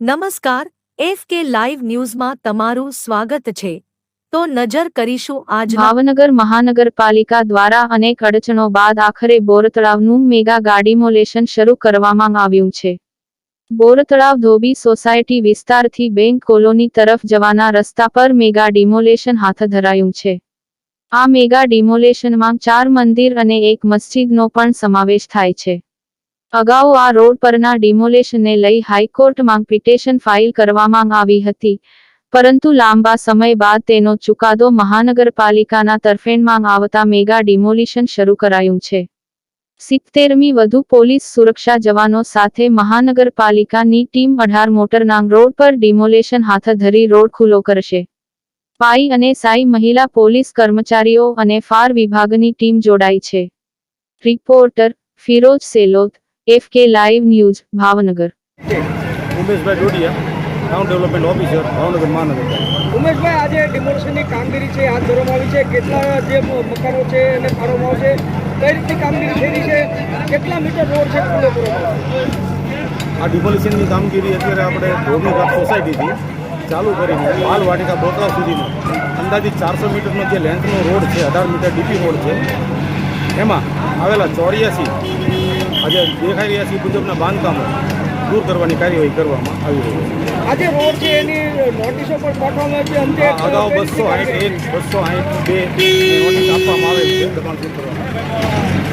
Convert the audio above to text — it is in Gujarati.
નમસ્કાર, એફ કે લાઈવ ન્યૂઝમાં તમારું સ્વાગત છે. તો નજર કરીશું આજ ભાવનગર મહાનગરપાલિકા દ્વારા અનેક અડચણો બાદ આખરે બોરતળાવનું મેગા ગાડીમોલેશન શરૂ કરવામાં આવ્યું છે. બોરતળાવ ધોબી સોસાયટી વિસ્તારથી બેંક કોલોની તરફ જવાના રસ્તા પર મેગા ડિમોલેશન હાથ ધરાયું છે. આ મેગા ડિમોલેશનમાં ચાર મંદિર અને એક મસ્જિદનો પણ સમાવેશ થાય છે. અગાઉ આ રોડ પરના ડિમોલેશનને લઈ હાઈકોર્ટમાં પિટેશન ફાઇલ કરવામાં આવી હતી, પરંતુ લાંબા સમય બાદ તેનો ચુકાદો મહાનગરપાલિકાના તરફેણમાં આવતા મેગા ડિમોલિશન શરૂ કરાયું છે. સિત્તેરમી વધુ પોલીસ સુરક્ષા જવાનો સાથે મહાનગરપાલિકાની ટીમ અઢાર મોટરના રોડ પર ડિમોલેશન હાથ ધરી રોડ ખુલ્લો કરશે. પાઈ અને સાઈ મહિલા પોલીસ કર્મચારીઓ અને ફાર વિભાગની ટીમ જોડાઈ છે. Reporter Firoz Selot F K live news Bhavnagar. Umeshbhai Dodiya town development officer Bhavnagar મહાનગર. ઉમેશભાઈ આજે ડિમોલિશનની કામગીરી છે હાથ ધરવામાં આવી છે. કેટલા જે મકાનો છે એને ફાળવવામાં આવશે કઈ રીતની કામગીરી થઈ રહી છે? કેટલા મીટર રોડ છે કરવામાં આ ડિમોલિશનની કામગીરી અત્યારે આપણે ધોરણીઘાટ ઘાટ સોસાયટીથી ચાલુ કરીને માલવાટિકા બોતરા સુધીનો અંદાજિત ચારસો મીટરનો જે લેન્થનો રોડ છે અઢાર મીટર ડીપી રોડ છે એમાં આવેલા ચોર્યાસી આજે દેખાઈ રહ્યા છે મુજબના બાંધકામો દૂર કરવાની કાર્યવાહી કરવામાં આવી રહી છે. આજે રોડ છે એની નોટિસો પણ પાઠવવામાં આવી અંતે અગાઉ બસો સાઠ એક બસો સાઠ બે નોટિસ આપવામાં આવેલ છે દબાણ દૂર કરવા